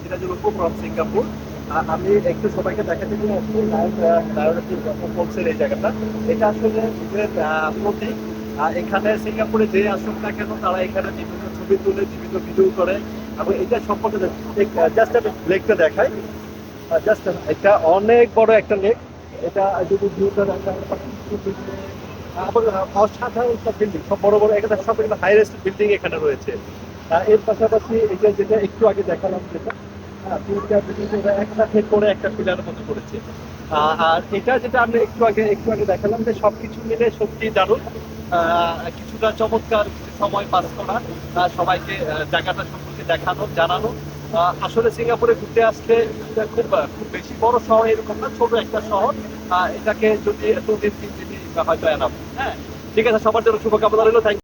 সেটা হলো from Singapore. আমি একটু সবাইকে দেখাতে চাই আসলে ফলসের এই জায়গাটা এটা আসলে আহ, প্রতীক। এখানে সিঙ্গাপুরে যে আসুক না কেন তারা এখানে বিভিন্ন ছবি তুলে বিভিন্ন ভিডিও করে। এবং এটা সম্পর্কে জাস্ট আমি লেকটা দেখাই। জাস্ট এটা অনেক বড় একটা লেক এটা যদি অসাধারণ সব বিল্ডিং সব বড় বড় এখানে সব এখানে হাইয়েস্ট বিল্ডিং এখানে রয়েছে। এর পাশাপাশি এটা যেটা একটু আগে দেখালাম যেটা করে একটা যেটা আমি একটু আগে একটু আগে দেখালাম যে মিলে সত্যি সময় সবাইকে সম্পর্কে দেখানো, জানানো। আসলে সিঙ্গাপুরে ঘুরতে আসলে খুব খুব বেশি বড় শহর এরকম না, ছোট একটা শহর। এটাকে যদি দু দিন তিন দিনই হয়তো এনাম হ্যাঁ ঠিক আছে, সবার জন্য শুভকামনা রইল থ্যাংক